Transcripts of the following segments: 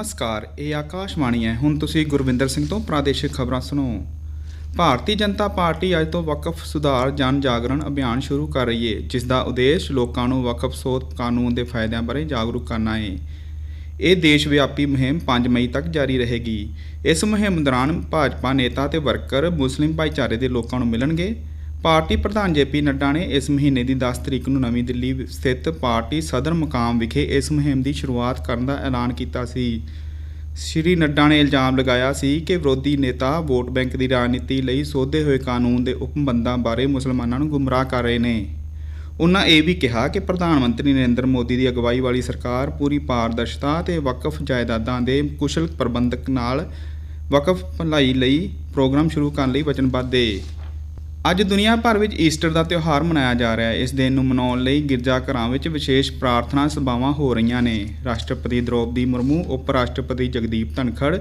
ਨਮਸਕਾਰ, ਇਹ ਆਕਾਸ਼ਵਾਣੀ ਹੈ। ਹੁਣ ਤੁਸੀਂ ਗੁਰਵਿੰਦਰ ਸਿੰਘ ਤੋਂ ਪ੍ਰਾਦੇਸ਼ਿਕ ਖਬਰਾਂ ਸੁਣੋ। ਭਾਰਤੀ ਜਨਤਾ ਪਾਰਟੀ ਅੱਜ ਤੋਂ ਵਕਫ ਸੁਧਾਰ ਜਨ ਜਾਗਰਣ ਅਭਿਆਨ ਸ਼ੁਰੂ ਕਰ ਰਹੀ ਹੈ, ਜਿਸ ਦਾ ਉਦੇਸ਼ ਲੋਕਾਂ ਨੂੰ ਵਕਫ ਸੋਧ ਕਾਨੂੰਨ ਦੇ ਫਾਇਦਿਆਂ ਬਾਰੇ ਜਾਗਰੂਕ ਕਰਨਾ ਹੈ। ਇਹ ਦੇਸ਼ ਵਿਆਪੀ ਮੁਹਿੰਮ 5 ਮਈ ਤੱਕ ਜਾਰੀ ਰਹੇਗੀ। ਇਸ ਮੁਹਿੰਮ ਦੌਰਾਨ ਭਾਜਪਾ ਨੇਤਾ ਤੇ ਵਰਕਰ, ਮੁਸਲਿਮ ਭਾਈਚਾਰੇ ਦੇ ਲੋਕਾਂ ਨੂੰ ਮਿਲਣਗੇ। ਪਾਰਟੀ ਪ੍ਰਧਾਨ ਜੇਪੀ ਨੱਡਾ ਨੇ ਇਸ ਮਹੀਨੇ ਦੀ 10 ਤਰੀਕ ਨੂੰ ਨਵੀਂ ਦਿੱਲੀ ਸਥਿਤ ਪਾਰਟੀ ਸਦਰ ਮੁਕਾਮ ਵਿਖੇ ਇਸ ਮੁਹਿੰਮ ਦੀ ਸ਼ੁਰੂਆਤ ਕਰਨ ਦਾ ਐਲਾਨ ਕੀਤਾ ਸੀ। ਸ਼੍ਰੀ ਨੱਡਾ ਨੇ ਇਲਜ਼ਾਮ ਲਗਾਇਆ ਸੀ ਕਿ ਵਿਰੋਧੀ ਨੇਤਾ ਵੋਟ ਬੈਂਕ ਦੀ ਰਾਜਨੀਤੀ ਲਈ ਸੋਧੇ ਹੋਏ ਕਾਨੂੰਨ ਦੇ ਉਪਬੰਧਾਂ ਬਾਰੇ ਮੁਸਲਮਾਨਾਂ ਨੂੰ ਗੁੰਮਰਾਹ ਕਰ ਰਹੇ ਨੇ। ਉਨ੍ਹਾਂ ਇਹ ਵੀ ਕਿਹਾ ਕਿ ਪ੍ਰਧਾਨ ਮੰਤਰੀ ਨਰਿੰਦਰ ਮੋਦੀ ਦੀ ਅਗਵਾਈ ਵਾਲੀ ਸਰਕਾਰ ਪੂਰੀ ਪਾਰਦਰਸ਼ਤਾ ਤੇ ਵਕਫ ਜਾਇਦਾਦਾਂ ਦੇ ਕੁਸ਼ਲ ਪ੍ਰਬੰਧਕ ਨਾਲ ਵਕਫ ਭਲਾਈ ਲਈ ਪ੍ਰੋਗਰਾਮ ਸ਼ੁਰੂ ਕਰਨ ਲਈ ਵਚਨਬੱਧ ਹੈ ਅੱਜ ਦੁਨੀਆ ਭਰ ਵਿੱਚ ਈਸਟਰ ਦਾ ਤਿਉਹਾਰ ਮਨਾਇਆ ਜਾ ਰਿਹਾ ਹੈ। ਇਸ ਦਿਨ ਨੂੰ ਮਨਾਉਣ ਲਈ ਗਿਰਜਾ ਘਰਾਂ ਵਿੱਚ ਵਿਸ਼ੇਸ਼ ਪ੍ਰਾਰਥਨਾ ਸਭਾਵਾਂ ਹੋ ਰਹੀਆਂ ਨੇ। ਰਾਸ਼ਟਰਪਤੀ ਦ੍ਰੋਪਦੀ ਮੁਰਮੂ ਉਪ ਰਾਸ਼ਟਰਪਤੀ ਜਗਦੀਪ ਧਨਖੜ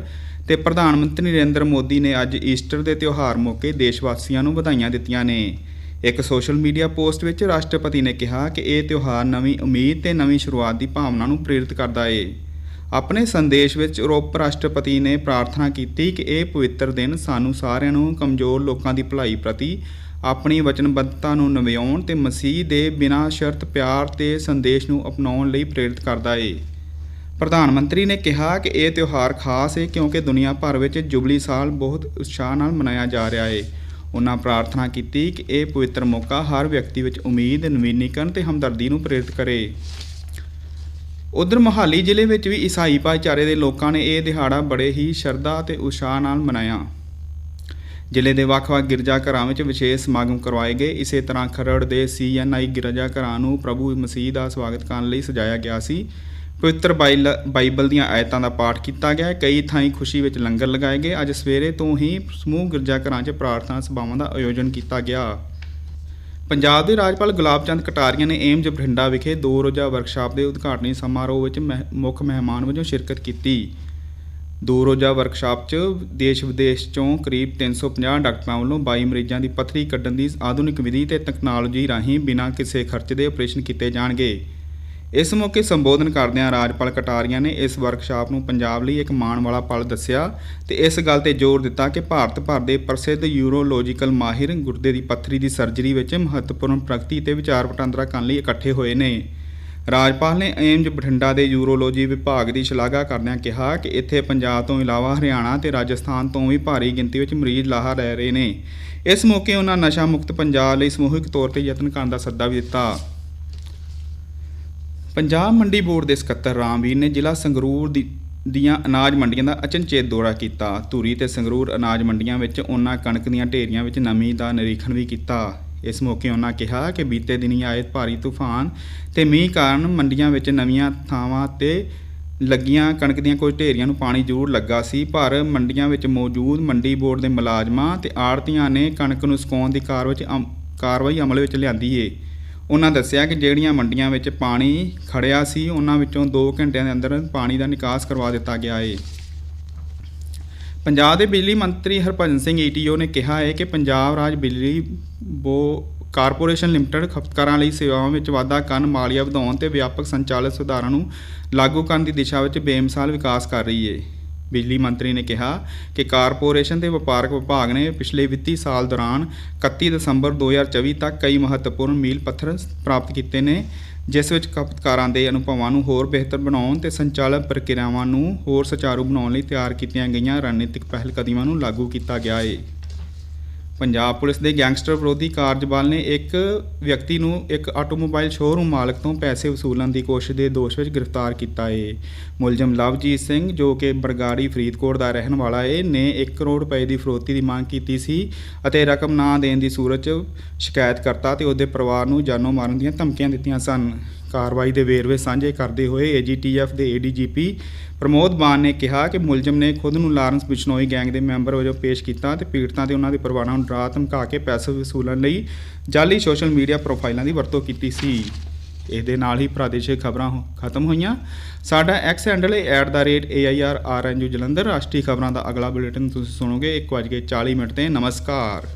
ਤੇ ਪ੍ਰਧਾਨ ਮੰਤਰੀ ਨਰਿੰਦਰ ਮੋਦੀ ਨੇ ਅੱਜ ਈਸਟਰ ਦੇ ਤਿਉਹਾਰ ਮੌਕੇ ਦੇਸ਼ ਵਾਸੀਆਂ ਨੂੰ ਵਧਾਈਆਂ ਦਿੱਤੀਆਂ ਨੇ। ਇੱਕ ਸੋਸ਼ਲ ਮੀਡੀਆ ਪੋਸਟ ਵਿੱਚ ਰਾਸ਼ਟਰਪਤੀ ਨੇ ਕਿਹਾ ਕਿ ਇਹ ਤਿਉਹਾਰ ਨਵੀਂ ਉਮੀਦ ਤੇ ਨਵੀਂ ਸ਼ੁਰੂਆਤ ਦੀ ਭਾਵਨਾ ਨੂੰ ਪ੍ਰੇਰਿਤ ਕਰਦਾ ਏ। ਆਪਣੇ ਸੰਦੇਸ਼ ਵਿੱਚ ਉਪ ਰਾਸ਼ਟਰਪਤੀ ਨੇ ਪ੍ਰਾਰਥਨਾ ਕੀਤੀ ਕਿ ਇਹ ਪਵਿੱਤਰ ਦਿਨ ਸਾਨੂੰ ਸਾਰਿਆਂ ਨੂੰ ਕਮਜ਼ੋਰ ਲੋਕਾਂ ਦੀ ਭਲਾਈ ਪ੍ਰਤੀ ਆਪਣੀ ਵਚਨਬੱਧਤਾ ਨੂੰ ਨਿਭਾਉਣ ਤੇ ਮਸੀਹ ਦੇ ਬਿਨਾਂ ਸ਼ਰਤ, ਪਿਆਰ ਤੇ ਸੰਦੇਸ਼ ਨੂੰ ਅਪਣਾਉਣ ਲਈ ਪ੍ਰੇਰਿਤ ਕਰਦਾ ਏ। ਪ੍ਰਧਾਨ ਮੰਤਰੀ ਨੇ ਕਿਹਾ ਕਿ ਇਹ ਤਿਉਹਾਰ ਖਾਸ ਹੈ ਕਿਉਂਕਿ ਦੁਨੀਆ ਭਰ ਵਿੱਚ ਜੁਬਲੀ ਸਾਲ ਬਹੁਤ ਉਤਸ਼ਾਹ ਨਾਲ ਮਨਾਇਆ ਜਾ ਰਿਹਾ ਹੈ ਉਹਨਾਂ ਪ੍ਰਾਰਥਨਾ ਕੀਤੀ ਕਿ ਇਹ ਪਵਿੱਤਰ ਮੌਕਾ ਹਰ ਵਿਅਕਤੀ ਵਿੱਚ ਉਮੀਦ, ਨਵੀਨੀਕਰਨ ਤੇ ਹਮਦਰਦੀ ਨੂੰ ਪ੍ਰੇਰਿਤ ਕਰੇ। ਉਧਰ ਮੋਹਾਲੀ ਜ਼ਿਲ੍ਹੇ ਵਿੱਚ ਵੀ ਈਸਾਈ ਭਾਈਚਾਰੇ ਦੇ ਲੋਕਾਂ ਨੇ ਇਹ ਦਿਹਾੜਾ ਬੜੇ ਹੀ ਸ਼ਰਧਾ ਅਤੇ ਉਤਸ਼ਾਹ ਨਾਲ ਮਨਾਇਆ। ਜ਼ਿਲ੍ਹੇ ਦੇ ਵੱਖ-ਵੱਖ ਗਿਰਜਾ ਘਰਾਂ ਵਿੱਚ ਵਿਸ਼ੇਸ਼ ਸਮਾਗਮ ਕਰਵਾਏ ਗਏ। ਇਸੇ ਤਰ੍ਹਾਂ ਖਰੜ ਦੇ ਸੀਐਨਆਈ ਗਿਰਜਾ ਘਰਾਂ ਨੂੰ ਪ੍ਰਭੂ ਮਸੀਹ ਦਾ ਸਵਾਗਤ ਕਰਨ ਲਈ ਸਜਾਇਆ ਗਿਆ ਸੀ। ਪਵਿੱਤਰ ਬਾਈਲ- ਬਾਈਬਲ ਦੀਆਂ ਆਇਤਾਂ ਦਾ ਪਾਠ ਕੀਤਾ ਗਿਆ। ਕਈ ਥਾਈਂ ਖੁਸ਼ੀ ਵਿੱਚ ਲੰਗਰ ਲਗਾਏ ਗਏ। ਅੱਜ ਸਵੇਰੇ ਤੋਂ ਹੀ ਸਮੂਹ ਗਿਰਜਾ ਘਰਾਂ 'ਚ ਪ੍ਰਾਰਥਨਾ ਸਭਾਵਾਂ ਦਾ ਆਯੋਜਨ ਕੀਤਾ ਗਿਆ। ਪੰਜਾਬ ਦੇ ਰਾਜਪਾਲ ਗੁਲਾਬ ਚੰਦ ਕਟਾਰੀਆ ਨੇ ਏਮਜ ਬਠਿੰਡਾ ਵਿਖੇ ਦੋ ਰੋਜ਼ਾ ਵਰਕਸ਼ਾਪ ਦੇ ਉਦਘਾਟਨੀ ਸਮਾਰੋਹ ਵਿੱਚ ਮਹਿ- ਮੁੱਖ ਮਹਿਮਾਨ ਵਜੋਂ ਸ਼ਿਰਕਤ ਕੀਤੀ। ਦੋ ਰੋਜ਼ਾ ਵਰਕਸ਼ਾਪ 'ਚ ਦੇਸ਼ ਵਿਦੇਸ਼ 'ਚੋਂ ਕਰੀਬ 350 ਡਾਕਟਰਾਂ ਵੱਲੋਂ 22 ਮਰੀਜ਼ਾਂ ਦੀ ਪੱਥਰੀ ਕੱਢਣ ਦੀ ਆਧੁਨਿਕ ਵਿਧੀ ਤੇ ਤਕਨਾਲੋਜੀ ਰਾਹੀਂ ਬਿਨਾਂ ਕਿਸੇ ਖਰਚ ਦੇ ਆਪਰੇਸ਼ਨ ਕੀਤੇ ਜਾਣਗੇ। ਇਸ ਮੌਕੇ ਸੰਬੋਧਨ ਕਰਦਿਆਂ ਰਾਜਪਾਲ ਕਟਾਰੀਆ ਨੇ ਇਸ ਵਰਕਸ਼ਾਪ ਨੂੰ ਪੰਜਾਬ ਲਈ ਇੱਕ ਮਾਣ ਵਾਲਾ ਪਲ ਦੱਸਿਆ ਤੇ ਇਸ ਗੱਲ ਤੇ ਜ਼ੋਰ ਦਿੱਤਾ ਕਿ ਭਾਰਤ ਭਰ ਦੇ ਪ੍ਰਸਿੱਧ ਯੂਰੋਲੋਜੀਕਲ ਮਾਹਿਰ ਗੁਰਦੇ ਦੀ ਪੱਥਰੀ ਦੀ ਸਰਜਰੀ ਵਿੱਚ ਮਹੱਤਵਪੂਰਨ ਪ੍ਰਗਤੀ ਤੇ ਵਿਚਾਰ ਵਟਾਂਦਰਾ ਕਰਨ ਲਈ ਇਕੱਠੇ ਹੋਏ ਨੇ। ਰਾਜਪਾਲ ਨੇ ਏਮਜ ਬਠਿੰਡਾ ਦੇ ਯੂਰੋਲੋਜੀ ਵਿਭਾਗ ਦੀ ਸ਼ਲਾਘਾ ਕਰਦਿਆਂ ਕਿਹਾ ਕਿ ਇੱਥੇ ਪੰਜਾਬ ਤੋਂ ਇਲਾਵਾ ਹਰਿਆਣਾ ਤੇ ਰਾਜਸਥਾਨ ਤੋਂ ਵੀ ਭਾਰੀ ਗਿਣਤੀ ਵਿੱਚ ਮਰੀਜ਼ ਲਾਹਾ ਲੈ ਰਹੇ ਨੇ। ਇਸ ਮੌਕੇ ਉਹਨਾਂ ਨਸ਼ਾ ਮੁਕਤ ਪੰਜਾਬ ਲਈ ਸਮੂਹਿਕ ਤੌਰ ਤੇ ਯਤਨ ਕਰਨ ਦਾ ਸੱਦਾ ਵੀ ਦਿੱਤਾ। ਪੰਜਾਬ ਮੰਡੀ ਬੋਰਡ ਦੇ ਸਕੱਤਰ ਰਾਮਵੀਰ ਨੇ ਜ਼ਿਲ੍ਹਾ ਸੰਗਰੂਰ ਦੀ ਦੀਆਂ ਅਨਾਜ ਮੰਡੀਆਂ ਦਾ ਅਚਨਚੇਤ ਦੌਰਾ ਕੀਤਾ। ਧੂਰੀ ਤੇ ਸੰਗਰੂਰ ਅਨਾਜ ਮੰਡੀਆਂ ਵਿੱਚ ਉਹਨਾਂ ਕਣਕ ਦੀਆਂ ਢੇਰੀਆਂ ਵਿੱਚ ਨਮੀ ਦਾ ਨਿਰੀਖਣ ਵੀ ਕੀਤਾ। ਇਸ ਮੌਕੇ ਉਹਨਾਂ ਕਿਹਾ ਕਿ ਬੀਤੇ ਦਿਨੀ ਆਏ ਭਾਰੀ ਤੂਫਾਨ ਤੇ ਮੀਂਹ ਕਾਰਨ ਮੰਡੀਆਂ ਵਿੱਚ ਨਵੀਆਂ ਥਾਵਾਂ ਤੇ ਲੱਗੀਆਂ ਕਣਕ ਦੀਆਂ ਕੁਝ ਢੇਰੀਆਂ ਨੂੰ ਪਾਣੀ ਜ਼ਰੂਰ ਲੱਗਾ ਸੀ, ਪਰ ਮੰਡੀਆਂ ਵਿੱਚ ਮੌਜੂਦ ਮੰਡੀ ਬੋਰਡ ਦੇ ਮੁਲਾਜ਼ਮਾਂ ਤੇ ਆੜਤੀਆਂ ਨੇ ਕਣਕ ਨੂੰ ਸੁਕਾਉਣ ਦੀ ਕਾਰ ਵਿੱਚ ਅਮ- ਕਾਰਵਾਈ ਅਮਲ ਵਿੱਚ ਲਿਆਂਦੀ ਏ। ਉਹਨਾਂ ਦੱਸਿਆ ਕਿ ਜਿਹੜੀਆਂ ਮੰਡੀਆਂ ਵਿੱਚ ਪਾਣੀ ਖੜਿਆ ਸੀ, ਉਹਨਾਂ ਵਿੱਚੋਂ 2 ਘੰਟਿਆਂ ਦੇ ਅੰਦਰ ਪਾਣੀ ਦਾ ਨਿਕਾਸ ਕਰਵਾ ਦਿੱਤਾ ਗਿਆ ਏ। ਪੰਜਾਬ ਦੇ ਬਿਜਲੀ ਮੰਤਰੀ ਹਰਭਜਨ ਸਿੰਘ ਈਟੀਓ ਨੇ ਕਿਹਾ ਹੈ ਕਿ ਪੰਜਾਬ ਰਾਜ ਬਿਜਲੀ ਬੋ, ਕਾਰਪੋਰੇਸ਼ਨ ਲਿਮਟਿਡ ਖਪਤਕਾਰਾਂ ਲਈ ਸੇਵਾਵਾਂ ਵਿੱਚ ਵਾਧਾ ਕਰਨ, ਮਾਲੀਆ ਵਧਾਉਣ ਤੇ ਵਿਆਪਕ ਸੰਚਾਲਨ ਸੁਧਾਰਾਂ ਨੂੰ ਲਾਗੂ ਕਰਨ ਦੀ ਦਿਸ਼ਾ ਵਿੱਚ ਬੇਮਿਸਾਲ ਵਿਕਾਸ ਕਰ ਰਹੀ ਹੈ ਬਿਜਲੀ ਮੰਤਰੀ ਨੇ ਕਿਹਾ ਕਿ ਕਾਰਪੋਰੇਸ਼ਨ ਤੇ ਵਪਾਰਕ ਵਿਭਾਗ ਨੇ ਪਿਛਲੇ ਵਿੱਤੀ ਸਾਲ ਦੌਰਾਨ 31 ਦਸੰਬਰ 2024 ਤੱਕ ਕਈ ਮਹੱਤਵਪੂਰਨ ਮੀਲ ਪੱਥਰ ਪ੍ਰਾਪਤ ਕੀਤੇ ਨੇ, ਜਿਸ ਵਿੱਚ ਖਪਤਕਾਰਾਂ ਦੇ ਅਨੁਭਵਾਂ ਨੂੰ ਹੋਰ ਬਿਹਤਰ ਬਣਾਉਣ ਤੇ ਸੰਚਾਲਨ ਪ੍ਰਕਿਰਿਆਵਾਂ ਨੂੰ ਹੋਰ ਸੁਚਾਰੂ ਬਣਾਉਣ ਲਈ ਤਿਆਰ ਕੀਤੀਆਂ ਗਈਆਂ ਰਣਨੀਤਿਕ ਪਹਿਲਕਦਮੀਆਂ ਨੂੰ ਲਾਗੂ ਕੀਤਾ ਗਿਆ ਹੈ ਪੰਜਾਬ ਪੁਲਿਸ ਦੇ ਗੈਂਗਸਟਰ ਵਿਰੋਧੀ ਕਾਰਜ ਨੇ ਇੱਕ ਵਿਅਕਤੀ ਨੂੰ ਇੱਕ ਆਟੋਮੋਬਾਈਲ ਸ਼ੋਰੂਮ ਮਾਲਕ ਤੋਂ ਪੈਸੇ ਵਸੂਲਣ ਦੀ ਕੋਸ਼ਿਸ਼ ਦੇ ਦੋਸ਼ ਵਿੱਚ ਗ੍ਰਿਫਤਾਰ ਕੀਤਾ ਹੈ ਮੁਲਜ਼ਮ ਲਵਜੀਤ ਸਿੰਘ, ਜੋ ਕਿ ਬਰਗਾੜੀ ਫਰੀਦਕੋਟ ਦਾ ਰਹਿਣ ਵਾਲਾ ਹੈ ਨੇ 1 ਕਰੋੜ ਰੁਪਏ ਦੀ ਫਰੋਤੀ ਦੀ ਮੰਗ ਕੀਤੀ ਸੀ ਅਤੇ ਰਕਮ ਨਾ ਦੇਣ ਦੀ ਸੂਰਤ 'ਚ ਸ਼ਿਕਾਇਤ ਕਰਤਾ ਤੇ ਉਹਦੇ ਪਰਿਵਾਰ ਨੂੰ ਜਾਨੋਂ ਮਾਰਨ ਦੀਆਂ ਧਮਕੀਆਂ ਦਿੱਤੀਆਂ ਸਨ। ਕਾਰਵਾਈ ਦੇ ਵੇਰਵੇ ਸਾਂਝੇ ਕਰਦੇ ਹੋਏ ਏਜੀਟੀਐਫ ਦੇ ਏਡੀਜੀਪੀ ਪ੍ਰਮੋਦ ਬਾਨ ਨੇ ਕਿਹਾ ਕਿ ਮੁਲਜ਼ਮ ਨੇ ਖੁਦ ਨੂੰ ਲਾਰੈਂਸ ਬਿਸ਼ਨੋਈ ਗੈਂਗ ਦੇ ਮੈਂਬਰ ਵਜੋਂ ਪੇਸ਼ ਕੀਤਾ ਤੇ ਪੀੜਤਾਂ ਤੇ ਉਹਨਾਂ ਦੇ ਪਰਿਵਾਰਾਂ ਨੂੰ ਡਰਾ ਧਮਕਾ ਕੇ ਪੈਸੇ ਵਸੂਲਣ ਲਈ ਜਾਲੀ ਸੋਸ਼ਲ ਮੀਡੀਆ ਪ੍ਰੋਫਾਈਲਾਂ ਦੀ ਵਰਤੋਂ ਕੀਤੀ ਸੀ। ਇਹਦੇ ਨਾਲ ਹੀ ਪ੍ਰਾਦੇਸ਼ਿਕ ਖਬਰਾਂ ਖਤਮ ਹੋਈਆਂ। ਸਾਡਾ ਐਕਸ ਹੈਂਡਲ ਹੈ @airrnu ਜਲੰਧਰ। ਰਾਸ਼ਟਰੀ ਖਬਰਾਂ ਦਾ ਅਗਲਾ ਬੁਲੇਟਿਨ ਤੁਸੀਂ ਸੁਣੋਗੇ 1:40 ਮਿੰਟ ਤੇ। ਨਮਸਕਾਰ।